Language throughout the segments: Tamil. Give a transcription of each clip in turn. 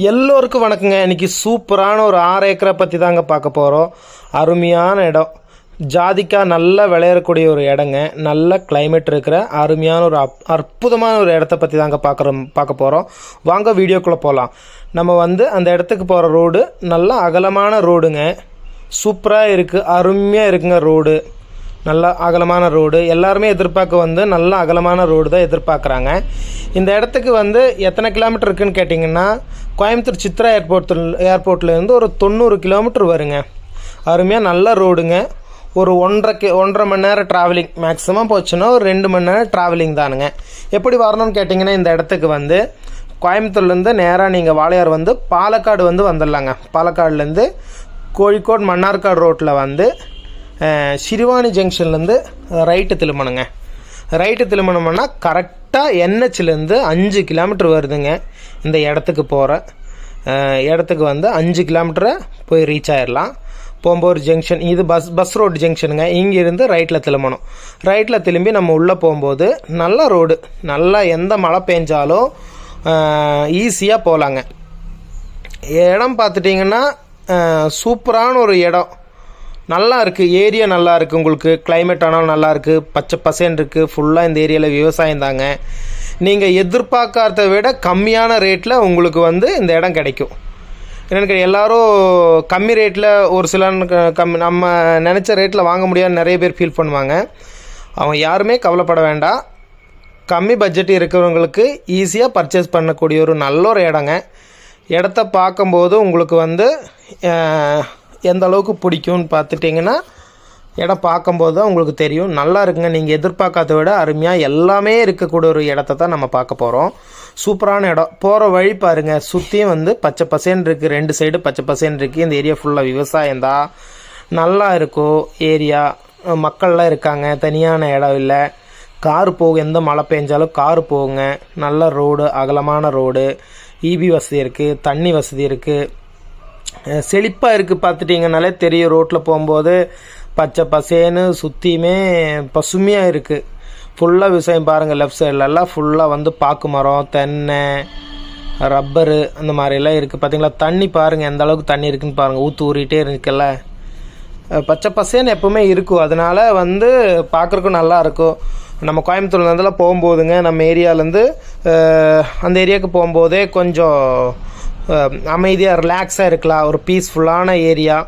எல்லோருக்கும் வணக்கங்க. இன்றைக்கி சூப்பரான ஒரு ஆறு ஏக்கரை பற்றி தாங்க பார்க்க போகிறோம் அருமையான இடம். ஜாதிக்காக நல்லா விளையறக்கூடிய ஒரு இடங்க. நல்ல கிளைமேட் இருக்கிற அருமையான ஒரு அப் அற்புதமான ஒரு இடத்த பற்றி தாங்க பார்க்குறோம் பார்க்க போகிறோம் வாங்க வீடியோக்குள்ளே போகலாம் நம்ம வந்து அந்த இடத்துக்கு போகிற ரோடு நல்ல அகலமான ரோடுங்க சூப்பராக இருக்குது அருமையாக இருக்குங்க ரோடு நல்ல அகலமான ரோடு. எல்லாருமே எதிர்பார்க்க வந்து நல்ல அகலமான ரோடு தான் எதிர்பார்க்குறாங்க. இந்த இடத்துக்கு வந்து எத்தனை கிலோமீட்டர் இருக்குன்னு கேட்டிங்கன்னா கோயம்புத்தூர் சித்ரா ஏர்போர்ட் ஏர்போர்ட்லேருந்து ஒரு தொண்ணூறு கிலோமீட்டர் வருங்க. அருமையாக நல்ல ரோடுங்க. ஒரு ஒன்றரை கி ஒன்றரை மணி நேரம் ட்ராவலிங் மேக்ஸிமம் போச்சுன்னா ஒரு ரெண்டு மணி நேரம் ட்ராவலிங் தானுங்க. எப்படி வரணும்னு கேட்டிங்கன்னா இந்த இடத்துக்கு வந்து கோயம்புத்தூர்லேருந்து நேராக நீங்கள் வாளையார் வந்து பாலக்காடு வந்து வந்துடலாங்க. பாலக்காடுலேருந்து கோழிக்கோடு மன்னார்காடு ரோட்டில் வந்து சிறுவாணி ஜங்ஷன்லேருந்து ரைட்டு திரும்பணுங்க. ரைட்டு திரும்பணும்னா கரெக்டாக என்ஹெச்லேருந்து அஞ்சு கிலோமீட்டர் வருதுங்க. இந்த இடத்துக்கு போகிற இடத்துக்கு வந்து அஞ்சு கிலோமீட்டரை போய் ரீச் ஆயிடலாம் போகும்போது ஜங்ஷன் இது பஸ் பஸ் ரோடு ஜங்ஷனுங்க இங்கேருந்து ரைட்டில் திரும்பணும். ரைட்டில் திரும்பி நம்ம உள்ளே போகும்போது நல்ல ரோடு நல்லா எந்த மழை பெஞ்சாலும் ஈஸியாக போகலாங்க இடம் பார்த்துட்டிங்கன்னா சூப்பரான ஒரு இடம். நல்லா இருக்குது ஏரியா நல்லா இருக்குது உங்களுக்கு கிளைமேட் ஆனாலும் நல்லா இருக்குது பச்சை பசேன் இருக்குது ஃபுல்லாக இந்த ஏரியாவில் விவசாயம் தாங்க. நீங்கள் எதிர்பார்க்காத விட கம்மியான ரேட்டில் உங்களுக்கு வந்து இந்த இடம் கிடைக்கும். என்னென்னு எல்லாரும் கம்மி ரேட்டில் ஒரு சில கம் நம்ம நினச்ச ரேட்டில் வாங்க முடியாது நிறைய பேர் ஃபீல் பண்ணுவாங்க. அவங்க யாருமே கவலைப்பட வேண்டாம். கம்மி பட்ஜெட் இருக்கிறவங்களுக்கு ஈஸியாக பர்ச்சேஸ் பண்ணக்கூடிய ஒரு நல்ல ஒரு இடங்க. இடத்த பார்க்கும்போது உங்களுக்கு வந்து எந்த அளவுக்கு பிடிக்கும்னு பார்த்துட்டிங்கன்னா இடம் பார்க்கும்போது தான் உங்களுக்கு தெரியும். நல்லா இருக்குங்க. நீங்கள் எதிர்பார்க்காத விட அருமையாக எல்லாமே இருக்கக்கூடிய ஒரு இடத்த தான் நம்ம பார்க்க போகிறோம் சூப்பரான இடம். போகிற வழி பாருங்கள் சுற்றியும் வந்து பச்சை பசேன்னு இருக்குது ரெண்டு சைடு பச்சை பசேன்னு இருக்குது இந்த ஏரியா ஃபுல்லாக விவசாயம் தான். நல்லா இருக்கும் ஏரியா மக்கள்லாம் இருக்காங்க. தனியான இடம் இல்லை. கார் போகும் எந்த மழை பெஞ்சாலும் கார் போகுங்க நல்ல ரோடு அகலமான ரோடு இபி வசதி இருக்குது தண்ணி வசதி இருக்குது செழிப்பாக இருக்குது பார்த்துட்டிங்கனாலே தெரியும். ரோட்டில் போகும்போது பச்சை பசேன்னு சுற்றியுமே பசுமையாக இருக்குது ஃபுல்லாக விவசாயம் பாருங்கள் லெஃப்ட் சைட்லலாம் ஃபுல்லாக வந்து பாக்கு மரம் தென்னை ரப்பரு அந்த மாதிரிலாம் இருக்குது பார்த்தீங்களா தண்ணி பாருங்கள் எந்த அளவுக்கு தண்ணி இருக்குன்னு பாருங்கள் ஊற்று ஊறிட்டே இருக்குல்ல. பச்சை பசேன்னு எப்போவுமே இருக்கும். அதனால வந்து பார்க்குறக்கும் நல்லா இருக்கும். நம்ம கோயம்புத்தூர்லேருந்துலாம் போகும்போதுங்க நம்ம ஏரியாலேருந்து அந்த ஏரியாவுக்கு போகும்போதே கொஞ்சம் அமைதியாக ரிலாக்ஸாக இருக்கலாம். ஒரு பீஸ்ஃபுல்லான ஏரியா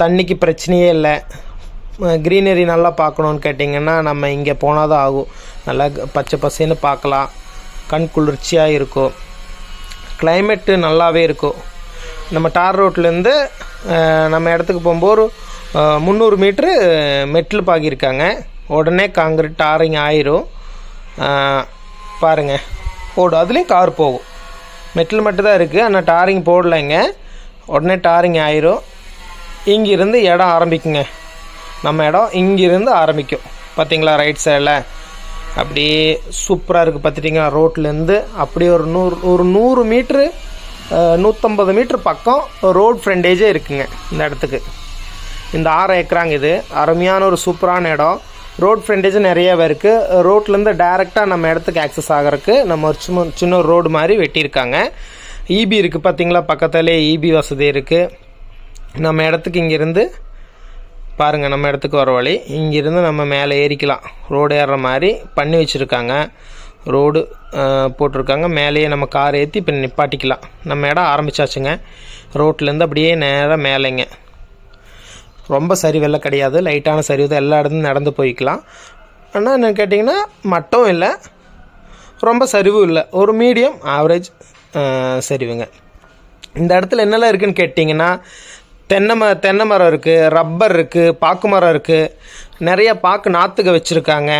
தண்ணிக்கு பிரச்சனையே இல்லை. க்ரீனரி நல்லா பார்க்கணுன்னு கேட்டிங்கன்னா நம்ம இங்கே போனால் தான் ஆகும். நல்லா பச்சை பசேன்னு பார்க்கலாம். கண் குளிர்ச்சியாக இருக்கும். கிளைமேட்டு நல்லாவே இருக்கும். நம்ம டார் ரோட்லேருந்து நம்ம இடத்துக்கு போகும்போது முந்நூறு மீட்ரு மெட்டில் பாக்கியிருக்காங்க உடனே காங்கிரீட் டாரிங் ஆயிரும். பாருங்கள் பாருங்க. போடும் அதுலேயும் கார் போகும். மெட்டில் மட்டும்தான் இருக்குது ஆனால் டாரிங் போடலைங்க உடனே டாரிங் ஆயிரும். இங்கிருந்து இடம் ஆரம்பிக்குங்க. நம்ம இடம் இங்கிருந்து ஆரம்பிக்கும். பார்த்தீங்களா ரைட் சைடில் அப்படியே சூப்பராக இருக்குது பார்த்துட்டிங்களா ரோட்லேருந்து அப்படியே ஒரு நூறு ஒரு நூறு மீட்ரு நூற்றம்பது மீட்ரு பக்கம் ரோட் ஃப்ரண்டேஜே இருக்குங்க இந்த இடத்துக்கு. இந்த ஆறு ஏக்கராங்க இது. அருமையான ஒரு சூப்பரான இடம். ரோட் ஃப்ரண்டேஜ் நிறையவே இருக்குது ரோட்லேருந்து டேரெக்டாக நம்ம இடத்துக்கு ஆக்சஸ் ஆகிறதுக்கு நம்ம ஒரு சும்மா சின்ன ரோடு மாதிரி வெட்டியிருக்காங்க. இபி இருக்குது பார்த்தீங்களா பக்கத்துலேயே இபி வசதி இருக்குது நம்ம இடத்துக்கு இங்கேருந்து பாருங்கள் நம்ம இடத்துக்கு வர வழி. இங்கேருந்து நம்ம மேலே ஏறிக்கலாம். ரோடு ஏறுற மாதிரி பண்ணி வச்சுருக்காங்க. ரோடு போட்டிருக்காங்க. மேலேயே நம்ம கார் ஏற்றி இப்போ நிப்பாட்டிக்கலாம். நம்ம இடம் ஆரம்பிச்சாச்சுங்க. ரோட்லேருந்து அப்படியே நேராக மேலேங்க. ரொம்ப சரிவெல்லாம் கிடையாது. லைட்டான சரிவு தான் எல்லா இடத்துலையும் நடந்து போய்க்கலாம். ஆனால் என்ன கேட்டிங்கன்னா மட்டம் இல்லை. ரொம்ப சரிவும் இல்லை. ஒரு மீடியம் ஆவரேஜ் சரிவுங்க. இந்த இடத்துல என்னெல்லாம் இருக்குதுன்னு கேட்டிங்கன்னா தென்னை ம தென்னை மரம் இருக்குது ரப்பர் இருக்குது பாக்கு மரம் இருக்குது நிறைய பாக்கு நாற்றுக வச்சுருக்காங்க.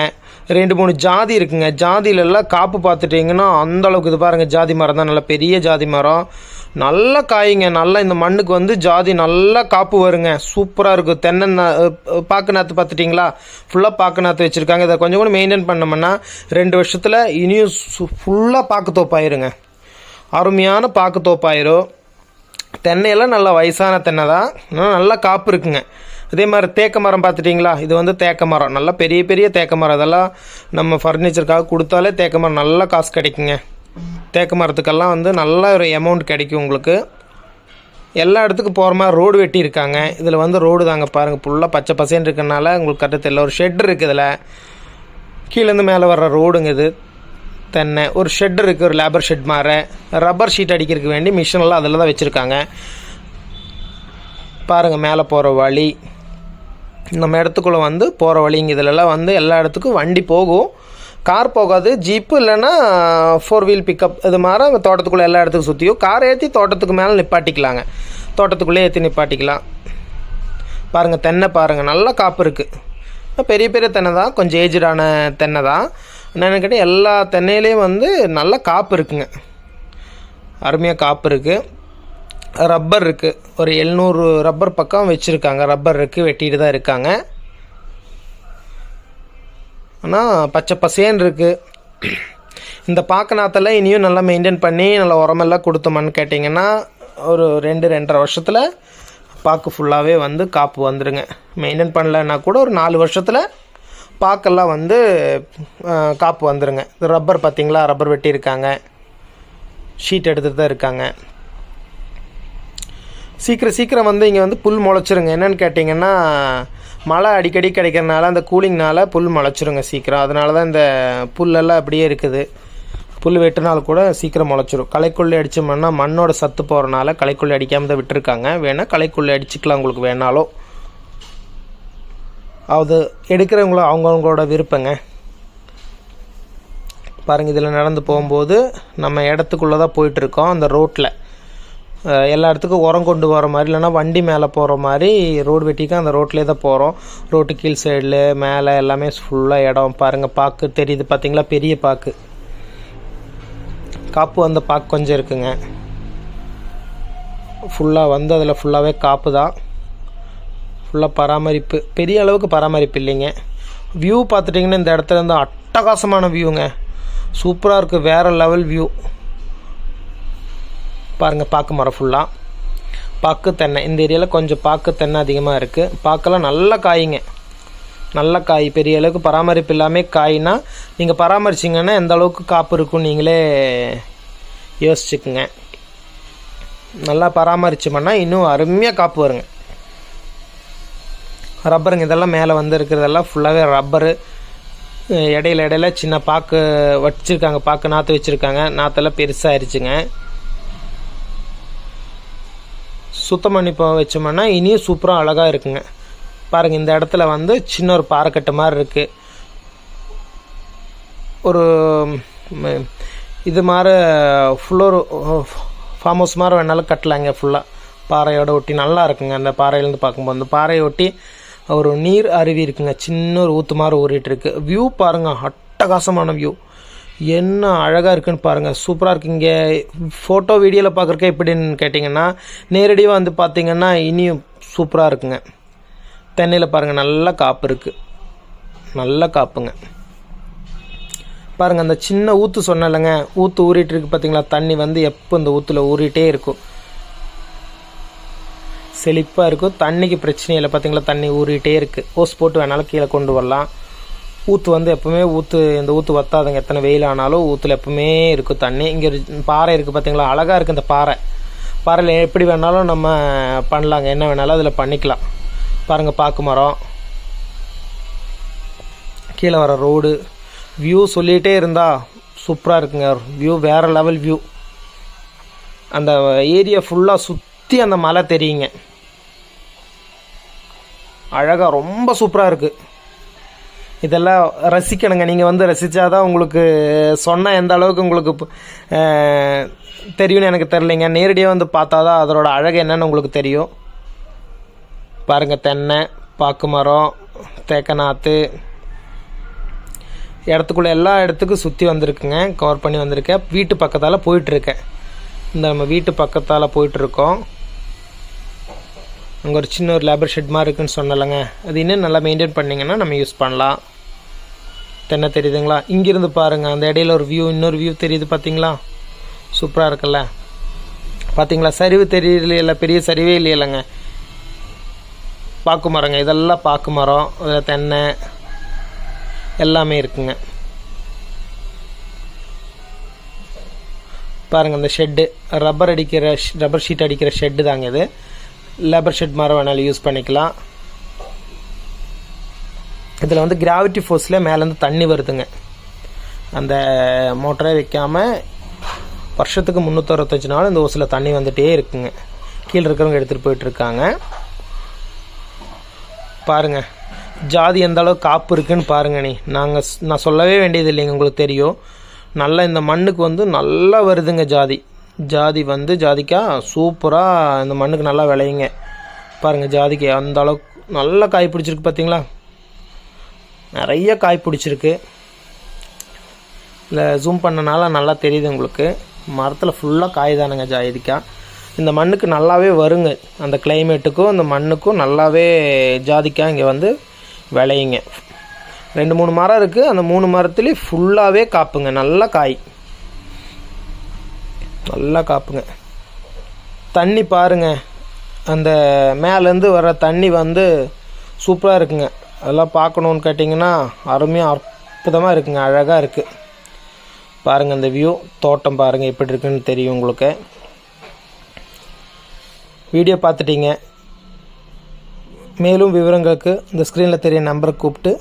ரெண்டு மூணு ஜாதி இருக்குங்க. ஜாதியிலெல்லாம் காப்பு பார்த்துட்டிங்கன்னா அந்தளவுக்கு இது பாருங்கள் ஜாதி மரம் தான் நல்ல பெரிய ஜாதி மரம். நல்லா காய்ங்க. நல்லா இந்த மண்ணுக்கு வந்து ஜாதி நல்லா காப்பு வருங்க. சூப்பராக இருக்கும். தென்னை பாக்கு நாற்று பார்த்துட்டிங்களா ஃபுல்லாக பாக்கு நாற்று வச்சுருக்காங்க. இதை கொஞ்சம் கூட மெயின்டைன் பண்ணோம்னா ரெண்டு வருஷத்தில் இனியும் ஃபுல்லாக பாக்கு தோப்பாயிருங்க அருமையான பாக்கு தோப்பாயிரும் தென்னையெல்லாம் நல்லா வயசான தென்னை தான். ஆனால் நல்லா காப்பு இருக்குங்க. அதே மாதிரி தேக்க மரம் பார்த்துட்டிங்களா இது வந்து தேக்க மரம். நல்லா பெரிய பெரிய தேக்க மரம். இதெல்லாம் நம்ம ஃபர்னிச்சருக்காக கொடுத்தாலே தேக்க மரம் நல்லா காசு கிடைக்குங்க. தேக்கு மரத்துக்கெல்லாம் வந்து நல்ல ஒரு அமௌண்ட் கிடைக்கும் உங்களுக்கு. எல்லா இடத்துக்கும் போகிற மாதிரி ரோடு வெட்டி இருக்காங்க. இதில் வந்து ரோடு தாங்க பாருங்கள் ஃபுல்லாக பச்சை பசேன்னு இருக்கனால உங்களுக்கு கரெக்டாக தெரியல. ஒரு ஷெட் இருக்குது இதில். கீழேருந்து மேலே வர்ற ரோடுங்க இது. தென்னை. ஒரு ஷெட் இருக்குது ஒரு லேபர் ஷெட் மாற ரப்பர் ஷீட் அடிக்கிறதுக்கு வேண்டி மிஷினெல்லாம் அதில் தான் வச்சுருக்காங்க. பாருங்கள் மேலே போகிற வழி. நம்ம இடத்துக்குள்ளே வந்து போகிற வழிங்க. இதிலலாம் வந்து எல்லா இடத்துக்கும் வண்டி போகும். கார் போகாது ஜீப்பு இல்லைன்னா ஃபோர் வீல் பிக்கப் இது மாதிரி அங்கே தோட்டத்துக்குள்ளே எல்லா இடத்துக்கும் சுற்றியும் கார் ஏற்றி தோட்டத்துக்கு மேலே நிப்பாட்டிக்கலாங்க. தோட்டத்துக்குள்ளே ஏற்றி நிப்பாட்டிக்கலாம். பாருங்கள் தென்னை பாருங்கள் நல்ல காப்பு இருக்குது பெரிய பெரிய தென்னை தான் கொஞ்சம் ஏஜ்டான தென்னை தான். என்னென்னு கேட்டால் எல்லா தென்னையிலையும் வந்து நல்ல காப்பு இருக்குங்க. அருமையாக காப்பு இருக்குது ரப்பர் இருக்குது ஒரு எழுநூறு ரப்பர் பக்கம் வச்சுருக்காங்க. ரப்பர் இருக்குது வெட்டிட்டு தான் இருக்காங்க. ஆனால் பச்சை பசேன்னு இருக்குது இந்த பாக்கநாத்தில் இனியும் நல்லா மெயின்டைன் பண்ணி நல்லா உரமெல்லாம் கொடுத்தோமான்னு கேட்டிங்கன்னா ஒரு ரெண்டு ரெண்டரை வருஷத்தில் பாக்கு ஃபுல்லாகவே வந்து காப்பு வந்துடுங்க மெயின்டைன் பண்ணலன்னா கூட ஒரு நாலு வருஷத்தில் பாக்கெல்லாம் வந்து காப்பு வந்துடுங்க இது ரப்பர் பார்த்திங்களா ரப்பர் வெட்டியிருக்காங்க. ஷீட் எடுத்துகிட்டு தான் இருக்காங்க. சீக்கிரம் சீக்கிரம் வந்து இங்கே வந்து புல் முளைச்சிருங்க. என்னன்னு கேட்டிங்கன்னா மழை அடிக்கடி கிடைக்கிறனால அந்த கூலிங்னால் புல் முளைச்சிருங்க சீக்கிரம். அதனால தான் இந்த புல்லெல்லாம் அப்படியே இருக்குது. புல் வெட்டினாலும் கூட சீக்கிரம் முளைச்சிரும். களைக்கொல்லி அடிச்சோம்னா மண்ணோட சத்து போகிறனால களைக்கொல்லி அடிக்காமல் தான் விட்டுருக்காங்க. வேணால் களைக்கொல்லி அடிச்சுக்கலாம் உங்களுக்கு வேணாலும். அது எடுக்கிறவங்கள அவங்கவுங்களோட விருப்பங்க. பாருங்கள் இதில் நடந்து போகும்போது நம்ம இடத்துக்குள்ளே தான் போயிட்டுருக்கோம் அந்த ரோட்டில் எல்லா இடத்துக்கும் உரம் கொண்டு வர மாதிரி இல்லைன்னா வண்டி மேலே போகிற மாதிரி ரோடு வெட்டிக்கு அந்த ரோட்லேயே தான் போகிறோம் ரோட்டு கீழ் சைடில் மேலே எல்லாமே ஃபுல்லாக இடம். பாருங்கள் பாக்கு தெரியுது பார்த்தீங்களா பெரிய பாக்கு. காப்பு அந்த பாக்கு கொஞ்சம் இருக்குங்க. ஃபுல்லாக வந்து அதில் ஃபுல்லாகவே காப்பு தான். ஃபுல்லாக பராமரிப்பு. பெரிய அளவுக்கு பராமரிப்பு இல்லைங்க. வியூ பார்த்துட்டிங்கன்னா இந்த இடத்துல இருந்து அட்டகாசமான வியூங்க சூப்பராக இருக்குது வேறு லெவல் வியூ பாருங்கள் பாக்கு மரம் ஃபுல்லாக பாக்கு தென்னை. இந்த ஏரியாவில் கொஞ்சம் பாக்கு தென்னை அதிகமாக இருக்குது பாக்கெல்லாம் நல்ல காய்ங்க. நல்ல காய். பெரிய அளவுக்கு பராமரிப்பு இல்லாமல் காய்னா நீங்கள் பராமரிச்சிங்கன்னா எந்த அளவுக்கு காப்பு இருக்கும் நீங்களே யோசிச்சுக்குங்க. நல்லா பராமரிச்சோம்னா இன்னும் அருமையாக காப்பு வருங்க. ரப்பருங்க இதெல்லாம் மேலே வந்து இருக்கிறதெல்லாம் ஃபுல்லாகவே ரப்பரு இடையில இடையில சின்ன பாக்கு வச்சுருக்காங்க. பாக்கு நாற்று வச்சுருக்காங்க. நாற்றெல்லாம் பெருசாகிருச்சுங்க சுத்தம் பண்ணி வச்சோம்னா இனியும் சூப்பராக அழகாக இருக்குங்க. பாருங்கள் இந்த இடத்துல வந்து சின்ன ஒரு பாறைக்கட்டு மாதிரி இருக்குது ஒரு இது மாதிரி ஃபுல்லோர் ஃபார்ம் ஹவுஸ் மாதிரி வேணாலும் கட்டலாங்க ஃபுல்லாக பாறையோட ஒட்டி நல்லா இருக்குங்க அந்த பாறையிலேருந்து பார்க்கும்போது. அந்த பாறையை ஒட்டி ஒரு நீர் அருவி இருக்குங்க. சின்ன ஒரு ஊற்று மாதிரி ஊறிட்டு இருக்கு. வியூ பாருங்க அட்டகாசமான வியூ என்ன அழகாக இருக்குன்னு பாருங்கள் சூப்பராக இருக்குது இங்கே ஃபோட்டோ வீடியோவில் பார்க்குறக்க எப்படின்னு கேட்டிங்கன்னா நேரடியாக வந்து பார்த்திங்கன்னா இனியும் சூப்பராக இருக்குங்க. தென்னையில் பாருங்கள் நல்ல காப்பு இருக்குது நல்ல காப்புங்க. பாருங்கள் அந்த சின்ன ஊற்று சொன்னலைங்க ஊற்று ஊறிட்டு இருக்கு பார்த்தீங்களா தண்ணி வந்து எப்போ இந்த ஊற்றுல ஊறிட்டே இருக்கும். செழிப்பாக இருக்கும். தண்ணிக்கு பிரச்சனை இல்லை. பார்த்தீங்களா தண்ணி ஊறிட்டே இருக்குது ஓஸ் போட்டு வேணாலும் கீழே கொண்டு வரலாம். ஊற்று வந்து எப்பவுமே ஊற்று இந்த ஊற்று வத்தாதுங்க. எத்தனை வெயில் ஆனாலும் ஊற்றுல எப்பவுமே இருக்கும் தண்ணி. இங்கே ஒரு பாறை இருக்குது பார்த்தீங்களா அழகாக இருக்குது இந்த பாறை. பாறையில் எப்படி வேணாலும் நம்ம பண்ணலாங்க. என்ன வேணாலும் அதில் பண்ணிக்கலாம். பாருங்கள் பாக்கு மரம். கீழே வர ரோடு. வியூ சொல்லிகிட்டே இருந்தால் சூப்பராக இருக்குங்க. வியூ வேறு லெவல் வியூ அந்த ஏரியா ஃபுல்லாக சுற்றி அந்த மலை தெரியுங்க. அழகாக ரொம்ப சூப்பராக இருக்குது இதெல்லாம் ரசிக்கணுங்க. நீங்கள் வந்து ரசித்தாதான் உங்களுக்கு சொன்னால் எந்த அளவுக்கு உங்களுக்கு தெரியும்னு எனக்கு தெரிலிங்க நேரடியாக வந்து பார்த்தா தான் அதோட அழகு என்னன்னு உங்களுக்கு தெரியும். பாருங்கள் தென்னை பாக்கு மரம் தேக்கநாத்து. நாற்று எல்லா இடத்துக்கும் சுற்றி வந்திருக்குங்க. கவர் பண்ணி வந்திருக்கேன். வீட்டு பக்கத்தால் போயிட்டுருக்கேன் இந்த நம்ம வீட்டு பக்கத்தால் போயிட்டுருக்கோம் அங்கே ஒரு சின்ன ஒரு லேபர் ஷெட் மாதிரி இருக்குன்னு சொன்னலைங்க அது இன்னும் நல்லா மெயின்டைன் பண்ணிங்கன்னா நம்ம யூஸ் பண்ணலாம். தென்னை தெரியுதுங்களா? இங்கேருந்து பாருங்கள் அந்த இடையில ஒரு வியூ இன்னொரு வியூ தெரியுது பார்த்தீங்களா சூப்பராக இருக்குல்ல? பார்த்தீங்களா சரிவு தெரியலையில பெரிய சரிவே இல்லையிலங்க பாக்கு மரங்க இதெல்லாம் பாக்கு மரம் அதில் தென்னை எல்லாமே இருக்குங்க. பாருங்கள் அந்த ஷெட்டு ரப்பர் அடிக்கிற ரப்பர் ஷீட் அடிக்கிற ஷெட்டு தாங்க இது. லேபர் ஷெட் மாதிரி வேணாலும் யூஸ் பண்ணிக்கலாம். இதில் வந்து கிராவிட்டி ஃபோர்ஸில் மேலேருந்து தண்ணி வருதுங்க. அந்த மோட்டரே வைக்காமல் வருஷத்துக்கு முந்நூற்றறுபத்தஞ்சு நாள் இந்த ஓசில் தண்ணி வந்துகிட்டே இருக்குங்க. கீழே இருக்கிறவங்க எடுத்துகிட்டு போயிட்டுருக்காங்க பாருங்கள் ஜாதி எந்த அளவுக்கு காப்பு இருக்குன்னு பாருங்கள் நீ. நாங்கள் நான் சொல்லவே வேண்டியது இல்லைங்க உங்களுக்கு தெரியும். நல்லா இந்த மண்ணுக்கு வந்து நல்லா வருதுங்க ஜாதி. ஜாதி வந்து ஜாதிக்கா சூப்பராக இந்த மண்ணுக்கு நல்லா விளையுங்க. பாருங்கள் ஜாதிக்காய் அந்த அளவுக்கு நல்லா காய் பிடிச்சிருக்கு பார்த்தீங்களா நிறைய காய் பிடிச்சிருக்கு. இல்லை ஜூம் பண்ணனால நல்லா தெரியுது உங்களுக்கு. மரத்தில் ஃபுல்லாக காய் தானுங்க ஜாதிக்காய் இந்த மண்ணுக்கு நல்லாவே வருங்க. அந்த கிளைமேட்டுக்கும் அந்த மண்ணுக்கும் நல்லாவே ஜாதிக்காய் இங்கே வந்து விளையுங்க. ரெண்டு மூணு மரம் இருக்குது அந்த மூணு மரத்துலேயும் ஃபுல்லாகவே காப்புங்க. நல்லா காய். நல்லா காப்புங்க. தண்ணி பாருங்க. அந்த மேலேருந்து வர தண்ணி வந்து சூப்பராக இருக்குங்க. அதெல்லாம் பார்க்கணுன்னு கேட்டிங்கன்னா அருமையாக அற்புதமாக இருக்குங்க. அழகாக இருக்குது பாருங்கள் இந்த வியூ தோட்டம் பாருங்கள் எப்படி இருக்குன்னு தெரியும் உங்களுக்கு. வீடியோ பார்த்துட்டீங்க. மேலும் விவரங்களுக்கு இந்த ஸ்க்ரீனில் தெரிய நம்பரை கூப்பிட்டு